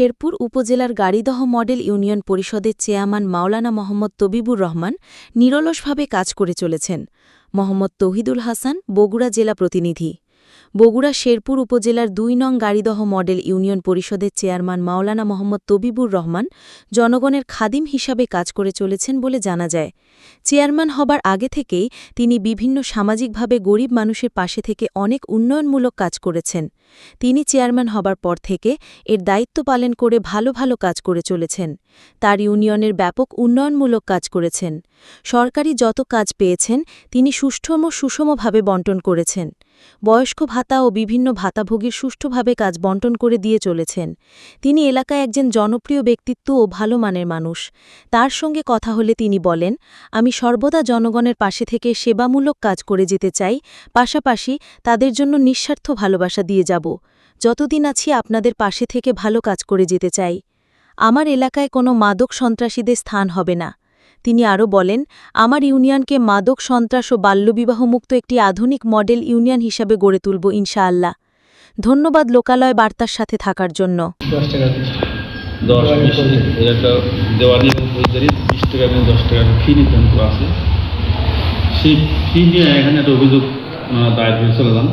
শেরপুর উপজেলার Garidaha model union পরিষদের chairman Maulana Mohammad Tabibur Rahman নিরলসভাবে কাজ করে চলেছেন। মোহাম্মদ তৌহিদুল হাসান, বগুড়া জেলা প্রতিনিধি। বগুড়া শেরপুর উপজেলার দুই নং গাড়িদহ মডেল ইউনিয়ন পরিষদের চেয়ারম্যান মাওলানা মোহাম্মদ তবিবুর রহমান জনগণের খাদিম হিসাবে কাজ করে চলেছেন বলে জানা যায়। চেয়ারম্যান হবার আগে থেকেই তিনি বিভিন্ন সামাজিকভাবে গরিব মানুষের পাশে থেকে অনেক উন্নয়নমূলক কাজ করেছেন। তিনি চেয়ারম্যান হবার পর থেকে এর দায়িত্ব পালন করে ভালো ভালো কাজ করে চলেছেন। তার ইউনিয়নের ব্যাপক উন্নয়নমূলক কাজ করেছেন। সরকারি যত কাজ পেয়েছেন, তিনি সুষ্ঠম সুষমভাবে বন্টন করেছেন। বয়স্ক ভাতা ও বিভিন্ন ভাতাভোগীর সুষ্ঠুভাবে কাজ বন্টন করে দিয়ে চলেছেন। তিনি এলাকায় একজন জনপ্রিয় ব্যক্তিত্ব ও ভালো মানের মানুষ। তার সঙ্গে কথা হলে তিনি বলেন, আমি সর্বদা জনগণের পাশে থেকে সেবামূলক কাজ করে যেতে চাই, পাশাপাশি তাদের জন্য নিঃস্বার্থ ভালোবাসা দিয়ে যাব। যতদিন আছি আপনাদের পাশে থেকে ভালো কাজ করে যেতে চাই। আমার এলাকায় কোনো মাদক সন্ত্রাসীদের স্থান হবে না। তিনি আরও বলেন, আমার ইউনিয়নকে মাদক সন্ত্রাস ও বাল্যবিবাহমুক্ত একটি আধুনিক মডেল ইউনিয়ন হিসাবে গড়ে তুলব ইনশাআল্লাহ। ধন্যবাদ লোকালয় বার্তার সাথে থাকার জন্য। দশ দেওয়ানি বিশ টাকা এবং দশ টাকা ফি নির্ধারণ করা আছে সেই ফি নিয়ে এখানে একটা অভিযোগ দায়ের করে চলে যান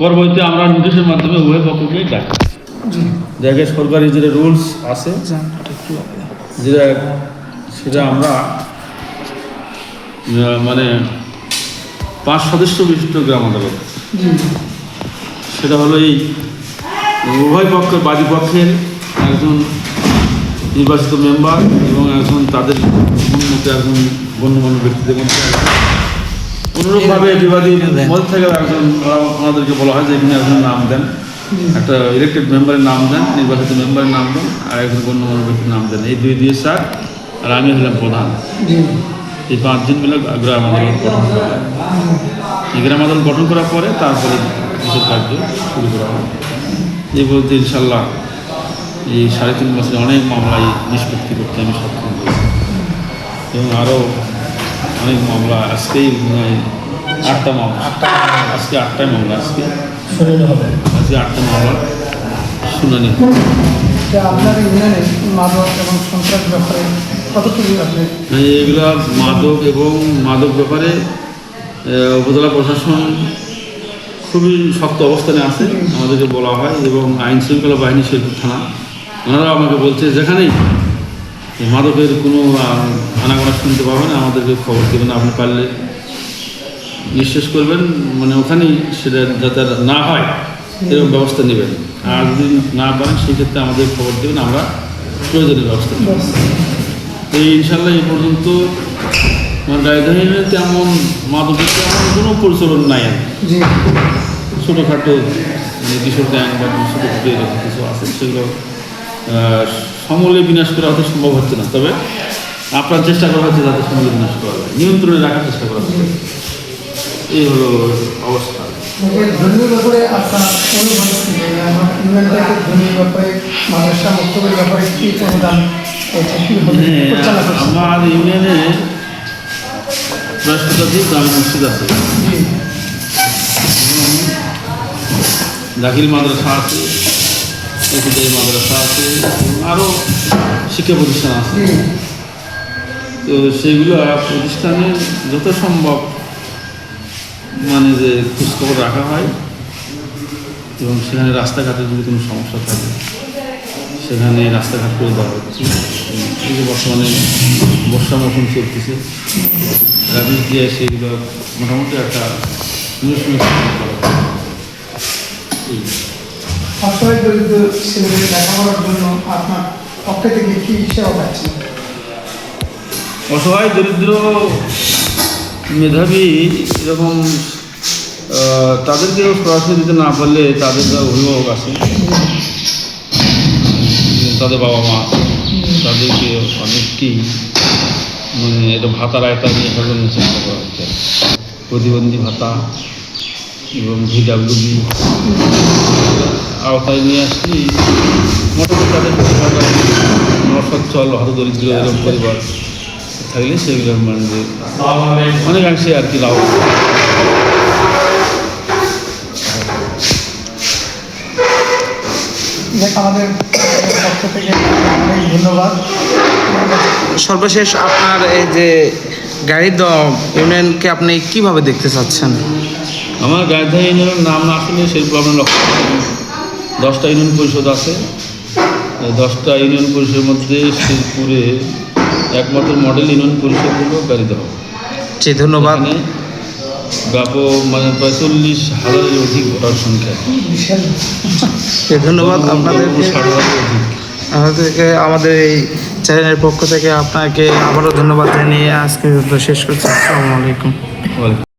পরবর্তীতে আমরা নোটিশের মাধ্যমে উভয় পক্ষকে ডাকি জি জায়গায় সরকারি যেটা রুলস আছে। যেটা সেটা আমরা মানে পাঁচ সদস্য বিশিষ্ট গ্রাম আদালত। সেটা হলো এই উভয় পক্ষের বাদী পক্ষের একজন নির্বাচিত মেম্বার একজন তাদের মধ্যে একজন গণ্যমান্য ব্যক্তিদের মধ্যে। অনুরূপভাবে বিবাদী মধ্যে থেকে একজন ওনাদেরকে বলা হয় যে এখানে একজন নাম দেন। একটা ইলেক্টেড মেম্বারের নাম দেন নির্বাচিত মেম্বারের নাম দেন আর একজন গণ্যমান্য ব্যক্তির নাম দেন। এই দুই দিয়ে স্যার আর আমি হলাম প্রধান। এই পাঁচজন মিলে গ্রাম আদালত গঠন করা হয় এই গ্রাম আদালত গঠন করার পরে তারপরে কৃষির কার্য শুরু করা হয়। এই বলতে ইনশাল্লাহ এই সাড়ে তিন বছরে অনেক মামলায় নিষ্পত্তি করতে আমি সক্ষম হয়েছি। এবং আরও অনেক মামলা আজকেই আটটা মামলা। আজকে আটটাই মামলা আজকে। আজকে আটটা মামলা শুনানি আপনার ইউনিয়নে মাদক এবং সন্ত্রাস ব্যাপারে কতটুকু আপনি এই এগুলা মাদক এবং মাদক ব্যাপারে উপজেলা প্রশাসন খুবই শক্ত অবস্থানে আছে আমাদেরকে বলা হয় এবং আইন শৃঙ্খলা বাহিনী শেরপুর থানা। ওনারা আমাকে বলছে যেখানেই মাদকের কোনো আনাগোনা শুনতে পাবেন আমাদেরকে খবর দেবেন আপনি পারলে নিঃশেষ করবেন মানে ওখানেই সেটা যাতে না হয় এরকম ব্যবস্থা নেবেন। আর যদি না পারেন সেক্ষেত্রে আমাদের খবর দেবেন আমরা প্রয়োজনীয় ব্যবস্থা নেব। এই ইনশাল্লাহ এই পর্যন্ত আমার তেমন মাদকের তেমন কোনো প্রচলন নাই আর ছোটোখাটো মানে কিশোর গ্যাং বা এরকম কিছু আছে সেগুলো সমূলে বিনাশ করা হয়তো সম্ভব হচ্ছে না তবে আপনার চেষ্টা করা হচ্ছে যাতে সমূলে বিনাশ করা যায়। নিয়ন্ত্রণে রাখার চেষ্টা করা হচ্ছে। এই হলো অবস্থা। ধর্মীয় ব্যাপারে আপনার অনুভব ধর্মীয় ব্যাপারে মাদ্রাসা মক্তবের ব্যাপারে কি অনুদান হ্যাঁ, আমার ইউনিয়নে দামি মসজিদ আছে। দাখিল মাদ্রাসা আছে। ইফতেদায়ী মাদ্রাসা আছে আরও শিক্ষা প্রতিষ্ঠান আছে। তো সেইগুলো প্রতিষ্ঠানে যত সম্ভব মানে যে খোঁজখবর রাখা হয় এবং সেখানে রাস্তাঘাটে যদি কোনো সমস্যা থাকে সেখানে রাস্তাঘাট করে দেওয়া হচ্ছে। এই যে বর্তমানে বর্ষা মৌসুম চলতেছে রাবিশ দিয়ে সেগুলো মোটামুটি একটা চেষ্টা করা অসহায় দরিদ্র ছেলেদের লেখাপড়ার জন্য আপনার পক্ষ থেকে কি সেবা পাচ্ছেন? অসহায় দরিদ্র মেধাবী এরকম তাদেরকেও সরাসরি দিতে না পারলে তাদের যারা অভিভাবক আছে। তাদের বাবা মা তাদেরকে অনেককেই মানে এটা ভাতার আয়তা নিয়ে ফেলার চেষ্টা করা হচ্ছে। প্রতিবন্ধী ভাতা এবং ভিডাব্লিউবি আওতায় নিয়ে আসলে মোটামুটি তাদের অসচ্ছল হত দরিদ্র এরকম পরিবার। থাকলে সেগুলো মানে যে অনেকাংশে আর কি লাভ দেখ আমাদের থেকে অনেক ধন্যবাদ। সর্বশেষ আপনার এই যে গাড়ির দম ইউনিয়নকে আপনি কীভাবে দেখতে চাচ্ছেন? আমার গায়ধা ইউনিয়নের নাম না আসলে সেরকম আপনার লক্ষ্য দশটা ইউনিয়ন পরিষদ আছে। দশটা ইউনিয়ন পরিষদের মধ্যে শিরপুরে একমাত্র মডেল ইউনিয়ন পরিষদ হলো গাড়িদহ জি ধন্যবাদ। ব্যাপক মানে প্রায় চল্লিশ হাজারের অধিক ভোটার সংখ্যা। ধন্যবাদ আপনাদেরকে। ষাট হাজারের অধিক। আমাদেরকে আমাদের এই চ্যানেলের পক্ষ থেকে আপনাকে আবারও ধন্যবাদ জানিয়ে আজকে শেষ করছি। আসসালামু আলাইকুম।